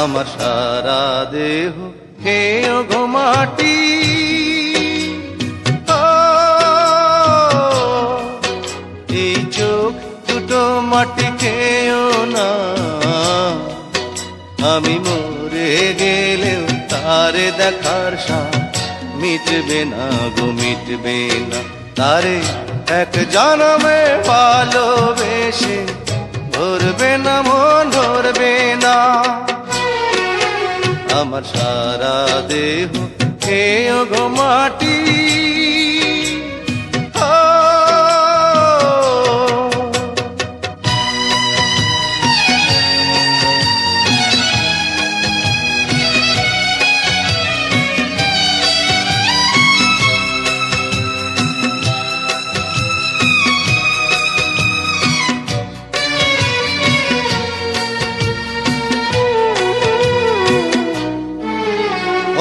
আমার সারা দেহ। খেয়ে ঘুমাটি এই চোখ দুটো মাটি খেয়েও না। আমি মরে গেলেও তারে দেখার সাথ মিটবে না গো, মিটবে না। তারে এক জনমে ভালোবেসে আমার সারা দেহ হে গো মাটি।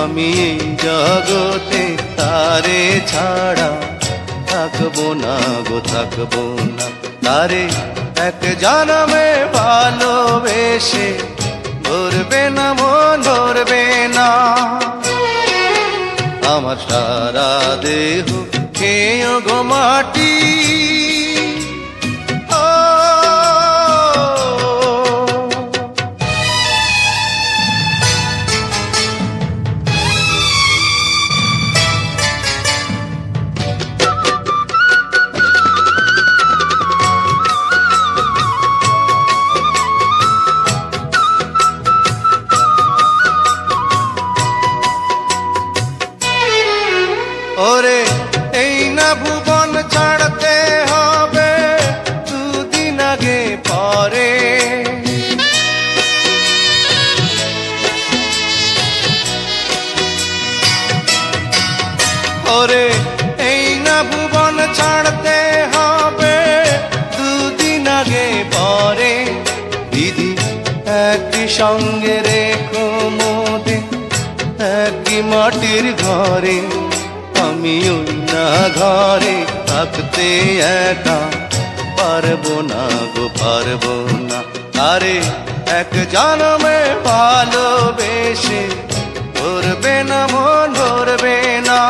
আমি এই জগতে তারে ছাড়া থাকব না গো, থাকব না। তারে এক জনমে ভালোবেসে ধরবে না মন ধরবে না। আমার সারা দেহ খেয়ে গো মাটি। এই না ভুবন ছাড়তে হবে দুদিন আগে পরে ওরে এই না ভুবন ছাড়তে হবে দুদিন আগে পরে দিদি একই সঙ্গে রেখো মোদে একই মাটির ঘরে আমি ওই না ঘরে থাকতে একা পারব না গো, পারব না। আরে, এক জনমে ভালোবেসে ধরবে না মন ধরবে না।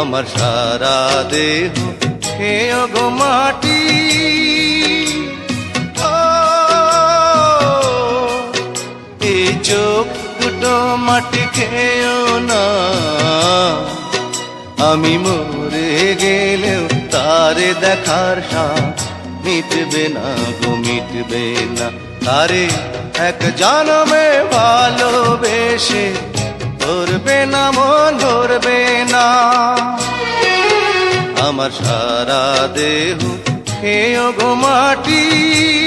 আমার সারা দেহ খেয়ে গো মাটি। এই চোখ দুটো মাটি খেয়েও না আমি মরে গেলেও তারে দেখার সাথ মিটবে না গো, মিটবে না। তারে এক জনমে ভালোবেসে, ধরবে না মন, ধরবে না। আমার সারা দেহ খেয়ে গো মাটি।